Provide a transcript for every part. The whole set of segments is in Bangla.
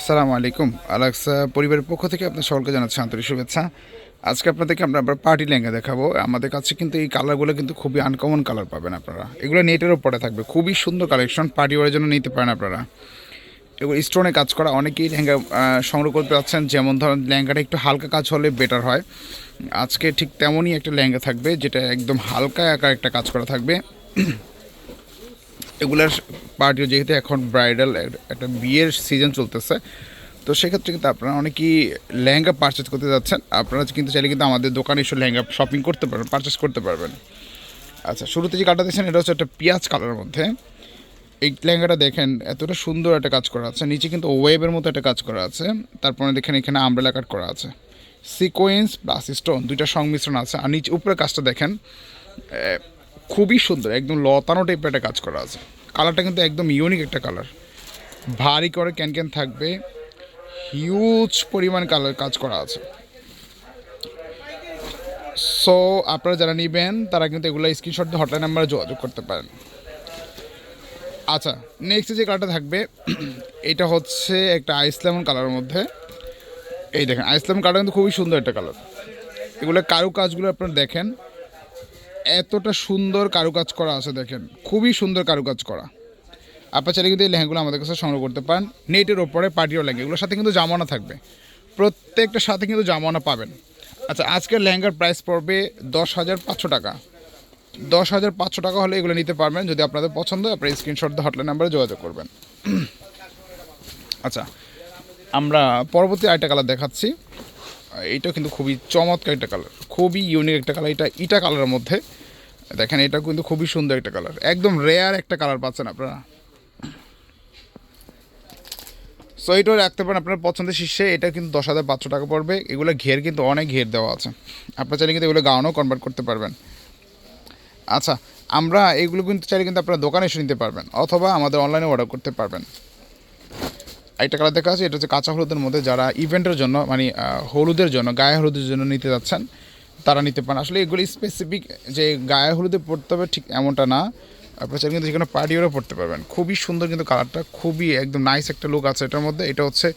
আসসালামু আলাইকুম। আলাক্সা পরিবারের পক্ষ থেকে আপনার সকলকে জানাচ্ছি আন্তরিক শুভেচ্ছা। আজকে আপনাদেরকে আমরা আবার পার্টি লেহেঙ্গা দেখাবো। আমাদের কাছে কিন্তু এই কালারগুলো কিন্তু খুবই আনকমন কালার পাবেন আপনারা। এগুলো নেটের ওপরে থাকবে। খুবই সুন্দর কালেকশন পার্টি ওয়ারের জন্য নিতে পারেন আপনারা। এগুলো স্টোনে কাজ করা অনেকেই লেহেঙ্গা সংগ্রহ করতে পারছেন যেমন ধরেন লেহেঙ্গাটা একটু হালকা কাজ হলে বেটার হয়। আজকে ঠিক তেমনই একটা লেহেঙ্গা থাকবে, যেটা একদম হালকা আকার একটা কাজ করা থাকবে। এগুলার পার্টিও যেহেতু এখন ব্রাইডাল একটা বিয়ের সিজন চলতেছে, তো সেক্ষেত্রে কিন্তু আপনারা অনেকেই লেহেঙ্গা পারচেস করতে যাচ্ছেন। আপনারা কিন্তু চাইলে কিন্তু আমাদের দোকানে এসে লেহেঙ্গা শপিং করতে পারবেন পারচেস করতে পারবেন। আচ্ছা শুরুতে যে কাটা দেখছেন এটা হচ্ছে একটা পেঁয়াজ কালারের মধ্যে। এই লেহেঙ্গাটা দেখেন, এতটা সুন্দর একটা কাজ করা আছে। নিচে কিন্তু ওয়েবের মতো একটা কাজ করা আছে। তারপরে দেখেন, এখানে আমব্রেলা কাট করা আছে। সিকোয়েন্স প্লাস স্টোন দুইটা সংমিশ্রণ আছে। আর নিচে উপরে কাজটা দেখেন খুবই সুন্দর, একদম লতানো টাইপের একটা কাজ করা আছে। কালারটা কিন্তু একদম ইউনিক একটা কালার ভারী করে ক্যান ক্যান থাকবে। হিউজ পরিমাণ কালার কাজ করা আছে। সো আপনারা যারা নেবেন, তারা কিন্তু এগুলো স্ক্রিনশট দিয়ে হটলাইন নাম্বারে যোগাযোগ করতে পারেন। আচ্ছা নেক্সট যে কালারটা থাকবে, এটা হচ্ছে একটা আইস লেমন কালারের মধ্যে। এই দেখেন আইস লেমন কালার কিন্তু খুবই সুন্দর একটা কালার এগুলো কারু কাজগুলো আপনারা দেখেন। এতটা সুন্দর কারুকাজ করা আছে দেখেন। খুবই সুন্দর কারুকাজ করা। আপনার চাইলে কিন্তু এই লেহেঙ্গাগুলো আমাদের কাছে সংগ্রহ করতে পারেন। নেটের ওপরে পার্টিও লেহেঙ্গা, এগুলোর সাথে কিন্তু জামানা থাকবে। প্রত্যেকটার সাথে কিন্তু জামানা পাবেন। আচ্ছা আজকের লেহেঙ্গার প্রাইস পড়বে দশ হাজার পাঁচশো টাকা। দশ হাজার পাঁচশো টাকা হলে এগুলো নিতে পারবেন। যদি আপনাদের পছন্দ হয়, আপনার স্ক্রিনশট হটলাইন নাম্বারে যোগাযোগ করবেন। আচ্ছা আমরা পরবর্তী আরেকটা কালার দেখাচ্ছি। এইটাও কিন্তু খুবই চমৎকার একটা কালার খুবই ইউনিক একটা কালার এটা ইটা কালারের মধ্যে। দেখেন এটা কিন্তু খুবই সুন্দর একটা কালার একদম রেয়ার একটা কালার পাচ্ছেন আপনারা। সো এটাও রাখতে পারেন আপনার পছন্দের শীর্ষে, এটা কিন্তু দশ হাজার পাঁচশো টাকা পড়বে। এগুলো ঘের কিন্তু অনেক ঘের দেওয়া আছে। আপনার চাইলে কিন্তু এগুলো গাউনও কনভার্ট করতে পারবেন। আচ্ছা আমরা এগুলো কিন্তু চাইলে কিন্তু আপনারা দোকানে এসে নিতে পারবেন, অথবা আমাদের অনলাইনে অর্ডার করতে পারবেন। একটা কালার দেখা আছে, এটা হচ্ছে কাঁচা হলুদের মধ্যে যারা ইভেন্টের জন্য মানে হলুদের জন্য, গায়ে হলুদের জন্য নিতে যাচ্ছেন, তারা নিতে পারেন। আসলে এগুলি স্পেসিফিক যে গায়ে হলুদে পড়তে হবে ঠিক এমনটা না। আপনার চাইলে কিন্তু যে কোনো পার্টিওরও পড়তে পারবেন। খুবই সুন্দর কিন্তু কালারটা খুবই একদম নাইস একটা লুক আছে এটার মধ্যে। এটা হচ্ছে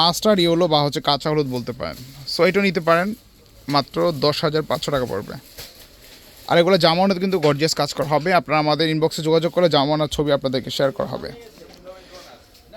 মাস্টার ইয়েলো বা হচ্ছে কাঁচা হলুদ বলতে পারেন। সো এটাও নিতে পারেন, মাত্র দশ হাজার পাঁচশো টাকা পড়বে। আর এগুলো জামানোতে কিন্তু গর্জিয়াস কাজ করা হবে। আপনারা আমাদের ইনবক্সে যোগাযোগ করে জামানোর ছবি আপনাদেরকে শেয়ার করা হবে।